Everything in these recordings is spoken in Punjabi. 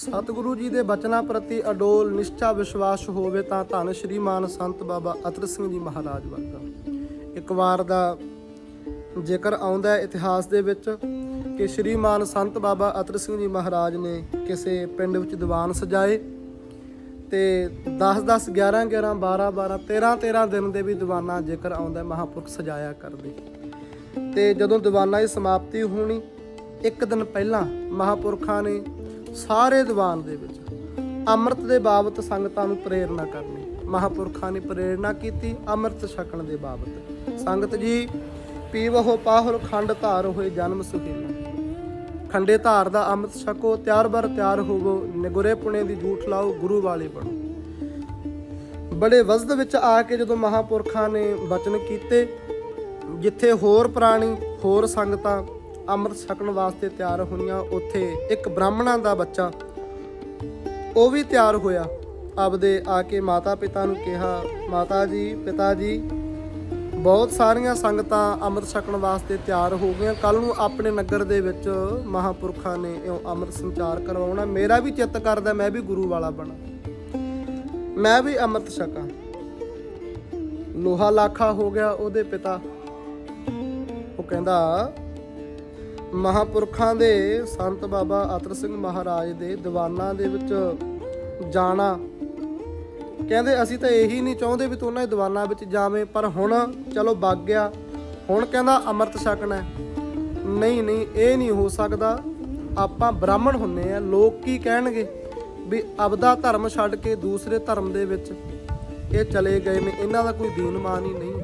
ਸਤਿਗੁਰੂ ਜੀ ਦੇ ਬਚਨਾਂ ਪ੍ਰਤੀ ਅਡੋਲ ਨਿਸ਼ਚਾ ਵਿਸ਼ਵਾਸ ਹੋਵੇ ਤਾਂ ਧੰਨ ਸ਼੍ਰੀ ਮਾਨ ਸੰਤ ਬਾਬਾ ਅਤਰ ਸਿੰਘ ਜੀ ਮਹਾਰਾਜ ਵਰਗਾ। ਇੱਕ ਵਾਰ ਦਾ ਜ਼ਿਕਰ ਆਉਂਦਾ ਹੈ ਇਤਿਹਾਸ ਦੇ ਵਿੱਚ ਕਿ ਸ਼੍ਰੀ ਮਾਨ ਸੰਤ ਬਾਬਾ ਅਤਰ ਸਿੰਘ ਜੀ ਮਹਾਰਾਜ ਨੇ ਕਿਸੇ ਪਿੰਡ ਵਿੱਚ ਦੀਵਾਨ ਸਜਾਏ ਤੇ 10 10 11 11 12 12 13 13 ਦਿਨ ਦੇ ਵੀ ਦੀਵਾਨਾ ਜ਼ਿਕਰ ਆਉਂਦਾ ਹੈ, ਮਹਾਂਪੁਰਖ ਸਜਾਇਆ ਕਰਦੇ। ਤੇ ਜਦੋਂ ਦੀਵਾਨਾਂ ਦੀ ਸਮਾਪਤੀ ਹੋਣੀ ਇੱਕ ਦਿਨ ਪਹਿਲਾਂ ਮਹਾਪੁਰਖਾਂ ਨੇ ਸਾਰੇ ਦੀਵਾਨ ਦੇ ਵਿੱਚ। ਅੰਮ੍ਰਿਤ ਦੇ ਬਾਬਤ ਸੰਗਤਾਂ ਨੂੰ ਪ੍ਰੇਰਣਾ ਕਰਨੀ। ਮਹਾਪੁਰਖਾਂ ਨੇ ਪ੍ਰੇਰਣਾ ਕੀਤੀ ਅੰਮ੍ਰਿਤ ਛਕਣ ਦੇ ਬਾਬਤ। ਸੰਗਤ ਜੀ ਪੀਵਹੁ ਪਾਹੁਲ ਖੰਡ ਧਾਰ ਹੋਏ ਜਨਮ ਸੁਖੀਲਾ ਖੰਡੇ ਧਾਰ ਦਾ ਅੰਮ੍ਰਿਤ ਛਕੋ, ਤਿਆਰ ਬਰ ਤਿਆਰ ਹੋਵੋ, ਨਿਗੁਰੇ ਪੁਣੇ ਦੀ ਝੂਠ ਲਾਓ, ਗੁਰੂ ਵਾਲੇ ਬਣੋ। ਬੜੇ ਵਜ਼ਦ ਵਿੱਚ ਆ ਕੇ ਜਦੋਂ ਮਹਾਪੁਰਖਾਂ ਨੇ ਬਚਨ ਕੀਤੇ, ਜਿੱਥੇ ਹੋਰ ਪ੍ਰਾਣੀ, ਹੋਰ ਸੰਗਤਾਂ ਅੰਮ੍ਰਿਤ ਛਕਣ ਵਾਸਤੇ ਤਿਆਰ ਹੋਈਆਂ ਉੱਥੇ ਇੱਕ ਬ੍ਰਾਹਮਣਾਂ ਦਾ ਬੱਚਾ। ਉਹ ਵੀ ਤਿਆਰ ਹੋਇਆ। ਆਪਦੇ ਆ ਕੇ ਮਾਤਾ ਪਿਤਾ ਨੂੰ ਕਿਹਾ, ਮਾਤਾ ਜੀ, ਪਿਤਾ ਜੀ, ਬਹੁਤ ਸਾਰੀਆਂ ਸੰਗਤਾਂ ਅੰਮ੍ਰਿਤ ਛਕਣ ਵਾਸਤੇ ਤਿਆਰ ਹੋ ਗਈਆਂ। ਕੱਲ ਨੂੰ ਆਪਣੇ ਨਗਰ ਦੇ ਵਿੱਚ ਮਹਾਪੁਰਖਾਂ ਨੇ ਇਹ ਅੰਮ੍ਰਿਤ ਸੰਚਾਰ ਕਰਵਾਉਣਾ। ਮੇਰਾ ਵੀ ਚਿੱਤ ਕਰਦਾ, ਮੈਂ ਵੀ ਗੁਰੂ ਵਾਲਾ ਬਣਾ। ਮੈਂ ਵੀ ਅੰਮ੍ਰਿਤ ਛਕਾਂ। ਲੋਹਾ ਲਾਖਾ ਹੋ ਗਿਆ ਉਹਦੇ ਪਿਤਾ। ਉਹ ਕਹਿੰਦਾ ਮਹਾਪੁਰਖਾਂ ਦੇ ਸੰਤ ਬਾਬਾ ਅਤਰ ਸਿੰਘ ਮਹਾਰਾਜ ਦੇ ਦੀਵਾਨਾਂ ਦੇ ਵਿੱਚ ਜਾਣਾ। ਕਹਿੰਦੇ, ਅਸੀਂ ਤਾਂ ਇਹੀ ਨਹੀਂ ਚਾਹੁੰਦੇ ਵੀ ਤੂੰ ਉਹਨਾਂ ਦੇ ਦੀਵਾਨਾਂ ਵਿੱਚ ਜਾਵੇਂ, ਪਰ ਹੁਣ ਚਲੋ ਵਗ ਗਿਆ। ਹੁਣ ਕਹਿੰਦਾ, ਅੰਮ੍ਰਿਤ ਛਕਣਾ ਹੈ। ਨਹੀਂ ਨਹੀਂ, ਇਹ ਨਹੀਂ ਹੋ ਸਕਦਾ। ਆਪਾਂ ਬ੍ਰਾਹਮਣ ਹੁੰਨੇ ਆ, ਲੋਕ ਕੀ ਕਹਿਣਗੇ ਵੀ ਆਪਦਾ ਧਰਮ ਛੱਡ ਕੇ ਦੂਸਰੇ ਧਰਮ ਦੇ ਵਿੱਚ ਇਹ ਚਲੇ ਗਏ ਨੇ। ਇਹਨਾਂ ਦਾ ਕੋਈ ਦੀਨ ਮਾਨ ਹੀ ਨਹੀਂ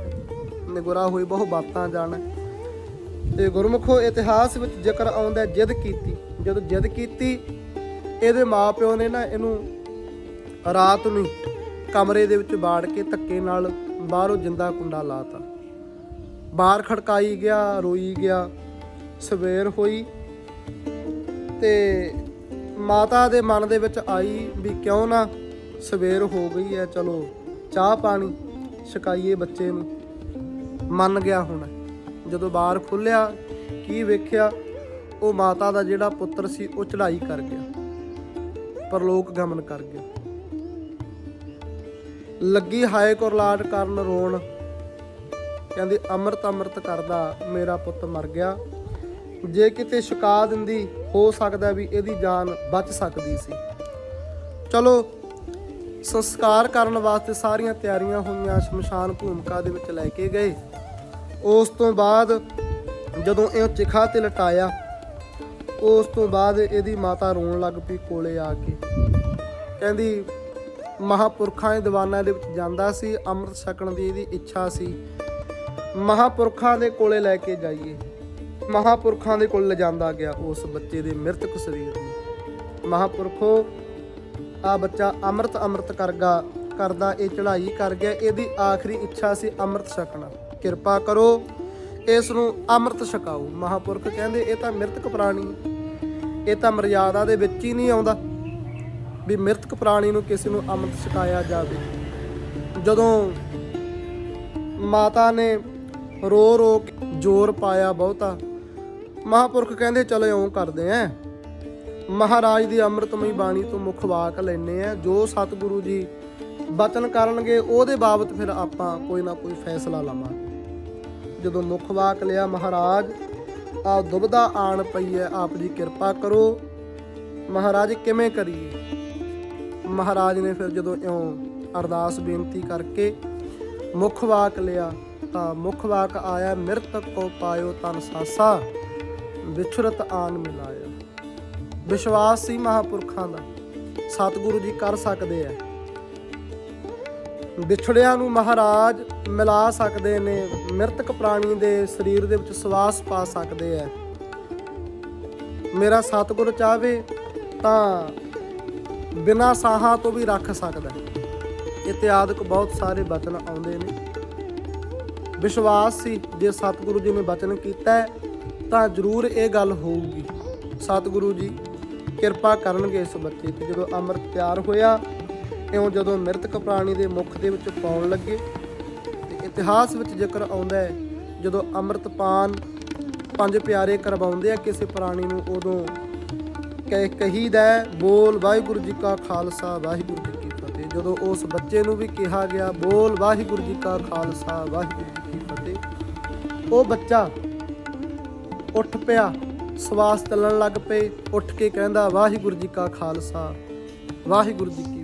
ਨਿਗੁਰਾ ਹੋਈ ਬਹੁ ਬਾਤਾਂ ਜਾਣ। ਤੇ ਗੁਰਮੁਖੋ ਇਤਿਹਾਸ ਵਿੱਚ ਜ਼ਿਕਰ ਆਉਂਦਾ ਜਿੱਦ ਕੀਤੀ। ਜਦੋਂ ਜਿੱਦ ਕੀਤੀ, ਇਹਦੇ ਮਾਪਿਓ ਨੇ ਨਾ ਇਹਨੂੰ ਰਾਤ ਨੂੰ ਕਮਰੇ ਦੇ ਵਿੱਚ ਬਾੜ ਕੇ ਧੱਕੇ ਨਾਲ ਬਾਹਰੋਂ ਜਿੰਦਾ ਕੁੰਡਾ ਲਾਤਾ ਬਾਹਰ ਖੜਕਾਈ ਗਿਆ, ਰੋਈ ਗਿਆ, ਸਵੇਰ ਹੋਈ ਤੇ ਮਾਤਾ ਦੇ ਮਨ ਦੇ ਵਿੱਚ ਆਈ ਵੀ ਕਿਉਂ ਨਾ ਸਵੇਰ ਹੋ ਗਈ ਹੈ, ਚਲੋ ਚਾਹ ਪਾਣੀ ਛਕਾਈਏ ਬੱਚੇ ਨੂੰ। ਮੰਨ ਗਿਆ ਹੁਣ। ਜਦੋਂ ਬਾਹਰ ਖੁੱਲਿਆ, ਕੀ ਵੇਖਿਆ, ਉਹ ਮਾਤਾ ਦਾ ਜਿਹੜਾ ਪੁੱਤਰ ਸੀ, ਉਹ ਚੜ੍ਹਾਈ ਕਰ ਗਿਆ। ਪਰਲੋਕ ਗਮਨ ਕਰ ਗਿਆ। ਲੱਗੀ ਹਾਏ ਕੁਰਲਾਟ ਕਰਨ ਰੋਣ। ਕਹਿੰਦੀ, ਅੰਮ੍ਰਿਤ ਅੰਮ੍ਰਿਤ ਕਰਦਾ, ਮੇਰਾ ਪੁੱਤ ਮਰ ਗਿਆ। ਜੇ ਕਿਤੇ ਛਕਾ ਦਿੰਦੀ, ਹੋ ਸਕਦਾ ਵੀ ਇਹਦੀ ਜਾਨ ਬਚ ਸਕਦੀ ਸੀ। ਚਲੋ, ਸੰਸਕਾਰ ਕਰਨ ਵਾਸਤੇ ਸਾਰੀਆਂ ਤਿਆਰੀਆਂ ਹੋਈਆਂ, ਸ਼ਮਸ਼ਾਨ ਭੂਮਿਕਾ ਦੇ ਵਿੱਚ ਲੈ ਕੇ ਗਏ। ਉਸ ਤੋਂ ਬਾਅਦ ਜਦੋਂ ਇਹ ਚਿਖਾ ਤੇ ਲਟਾਇਆ, ਉਸ ਤੋਂ ਬਾਅਦ ਇਹਦੀ ਮਾਤਾ ਰੋਣ ਲੱਗ ਪਈ ਕੋਲੇ ਆ ਕੇ। ਕਹਿੰਦੀ, ਮਹਾਪੁਰਖਾਂ ਦੇ ਦੀਵਾਨਾਂ ਦੇ ਵਿੱਚ ਜਾਂਦਾ ਸੀ, ਅੰਮ੍ਰਿਤ ਛਕਣ ਦੀ ਇਹਦੀ ਇੱਛਾ ਸੀ। ਮਹਾਪੁਰਖਾਂ ਦੇ ਕੋਲੇ ਲੈ ਕੇ ਜਾਈਏ। ਮਹਾਪੁਰਖਾਂ ਦੇ ਕੋਲ ਲਿਜਾਂਦਾ ਗਿਆ ਉਸ ਬੱਚੇ ਦੇ ਮ੍ਰਿਤਕ ਸਰੀਰ ਨੂੰ। ਮਹਾਪੁਰਖੋ ਆ ਬੱਚਾ ਅੰਮ੍ਰਿਤ ਅੰਮ੍ਰਿਤ ਕਰਗਾ ਕਰਦਾ, ਇਹ ਚੜ੍ਹਾਈ ਕਰ ਗਿਆ। ਇਹਦੀ ਆਖਰੀ ਇੱਛਾ ਸੀ ਅੰਮ੍ਰਿਤ ਛਕਣਾ। ਕਿਰਪਾ ਕਰੋ ਇਸ ਨੂੰ ਅੰਮ੍ਰਿਤ ਛਕਾਓ। ਮਹਾਪੁਰਖ ਕਹਿੰਦੇ, ਇਹ ਤਾਂ ਮ੍ਰਿਤਕ ਪ੍ਰਾਣੀ। ਇਹ ਤਾਂ ਮਰਿਆਦਾ ਦੇ ਵਿੱਚ ਹੀ ਨਹੀਂ ਆਉਂਦਾ ਵੀ ਮ੍ਰਿਤਕ ਪ੍ਰਾਣੀ ਨੂੰ ਕਿਸੇ ਨੂੰ ਅੰਮ੍ਰਿਤ ਛਕਾਇਆ ਜਾਵੇ। ਜਦੋਂ ਮਾਤਾ ਨੇ ਰੋ ਰੋ ਕੇ ਜ਼ੋਰ ਪਾਇਆ ਬਹੁਤਾ, ਮਹਾਪੁਰਖ ਕਹਿੰਦੇ, ਚਲੋ ਇਉਂ ਕਰਦੇ ਆਂ। ਮਹਾਰਾਜ ਦੀ ਅੰਮ੍ਰਿਤਮਈ ਬਾਣੀ ਤੋਂ ਮੁੱਖ ਵਾਕ ਲੈਨੇ ਆ। ਜੋ ਸਤਿਗੁਰੂ ਜੀ ਬਚਨ ਕਰਨਗੇ, ਉਹਦੇ ਬਾਬਤ ਫਿਰ ਆਪਾਂ ਕੋਈ ਨਾ ਕੋਈ ਫੈਸਲਾ ਲਵਾਂਗੇ। ਜਦੋਂ ਮੁੱਖ ਵਾਕ ਲਿਆ ਮਹਾਰਾਜ ਆ ਦੁਬਦਾ ਆਣ ਪਈ ਹੈ, ਆਪ ਦੀ ਕਿਰਪਾ ਕਰੋ। ਮਹਾਰਾਜ, ਕਿਵੇਂ ਕਰੀਏ? ਮਹਾਰਾਜ ਨੇ ਫਿਰ ਜਦੋਂ ਇਉਂ ਅਰਦਾਸ ਬੇਨਤੀ ਕਰਕੇ ਮੁੱਖ ਵਾਕ ਲਿਆ, ਤਾਂ ਮੁੱਖ ਵਾਕ ਆਇਆ, ਮਿਰਤਕ ਕੋ ਪਾਇਓ ਤਨ ਸਾਸਾ, ਵਿਛਰਤ ਆਨ ਮਿਲਾਇਆ। ਵਿਸ਼ਵਾਸ ਸੀ ਮਹਾਪੁਰਖਾਂ ਦਾ। ਸਤਿਗੁਰੂ ਜੀ ਕਰ ਸਕਦੇ ਆ। ਵਿਛੜਿਆਂ ਨੂੰ ਮਹਾਰਾਜ ਮਿਲਾ ਸਕਦੇ ਨੇ, ਮ੍ਰਿਤਕ ਪ੍ਰਾਣੀ ਦੇ ਸਰੀਰ ਦੇ ਵਿੱਚ ਸਵਾਸ ਪਾ ਸਕਦੇ ਆ ਮੇਰਾ ਸਤਿਗੁਰ ਚਾਹਵੇ ਤਾਂ ਬਿਨਾਂ ਸਾਹਾਂ ਤੋਂ ਵੀ ਰੱਖ ਸਕਦਾ ਹੈ। ਇਤਿਆਦਿਕ ਬਹੁਤ ਸਾਰੇ ਬਚਨ ਆਉਂਦੇ ਨੇ। ਵਿਸ਼ਵਾਸ ਸੀ, ਜੇ ਸਤਿਗੁਰੂ ਜੀ ਨੇ ਬਚਨ ਕੀਤਾ ਤਾਂ ਜ਼ਰੂਰ ਇਹ ਗੱਲ ਹੋਊਗੀ। ਸਤਿਗੁਰੂ ਜੀ ਕਿਰਪਾ ਕਰਨਗੇ ਇਸ ਬੱਚੇ ਤੇ। ਜਦੋਂ ਅੰਮ੍ਰਿਤ ਤਿਆਰ ਹੋਇਆ ਇਉਂ ਜਦੋਂ ਮ੍ਰਿਤਕ ਪ੍ਰਾਣੀ ਦੇ ਮੁਖ ਦੇ ਵਿੱਚ ਪਾਉਣ ਲੱਗੇ, ਤੇ ਇਤਿਹਾਸ ਵਿੱਚ ਜ਼ਿਕਰ ਆਉਂਦਾ ਹੈ, ਜਦੋਂ ਅੰਮ੍ਰਿਤਪਾਨ ਪੰਜ ਪਿਆਰੇ ਕਰਵਾਉਂਦੇ ਆ ਕਿਸੇ ਪ੍ਰਾਣੀ ਨੂੰ, ਉਦੋਂ ਕਹਿ, ਕਹੀਦਾ ਬੋਲ ਵਾਹਿਗੁਰੂ ਜੀ ਕਾ ਖਾਲਸਾ, ਵਾਹਿਗੁਰੂ ਜੀ ਕੀ ਫਤਿਹ। ਜਦੋਂ ਉਸ ਬੱਚੇ ਨੂੰ ਵੀ ਕਿਹਾ ਗਿਆ, ਬੋਲ ਵਾਹਿਗੁਰੂ ਜੀ ਕਾ ਖਾਲਸਾ, ਵਾਹਿਗੁਰੂ ਜੀ ਕੀ ਫਤਿਹ। ਉਹ ਬੱਚਾ ਉੱਠ ਪਿਆ, ਸਵਾਸ ਚੱਲਣ ਲੱਗ ਪਏ, ਉੱਠ ਕੇ ਕਹਿੰਦਾ, ਵਾਹਿਗੁਰੂ ਜੀ ਕਾ ਖਾਲਸਾ, ਵਾਹਿਗੁਰੂ ਜੀ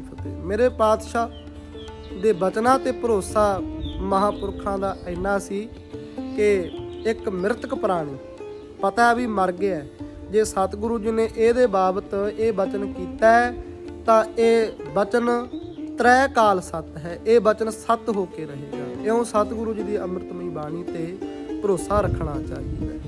ਮੇਰੇ ਪਾਤਸ਼ਾਹ ਦੇ ਬਚਨਾਂ ਤੇ ਭਰੋਸਾ ਮਹਾਪੁਰਖਾਂ ਦਾ ਇੰਨਾ ਸੀ ਕਿ ਇੱਕ ਮ੍ਰਿਤਕ ਪ੍ਰਾਣੀ ਪਤਾ ਵੀ ਮਰ ਗਿਆ ਜੇ ਸਤਿਗੁਰੂ ਜੀ ਨੇ ਇਹਦੇ ਬਾਬਤ ਇਹ ਬਚਨ ਕੀਤਾ ਤਾਂ ਇਹ ਬਚਨ ਤ੍ਰੈ ਕਾਲ ਸਤ ਹੈ। ਇਹ ਬਚਨ ਸਤ ਹੋ ਕੇ ਰਹੇਗਾ। ਇਉਂ ਸਤਿਗੁਰੂ ਜੀ ਦੀ ਅੰਮ੍ਰਿਤਮਈ ਬਾਣੀ ਤੇ ਭਰੋਸਾ ਰੱਖਣਾ ਚਾਹੀਦਾ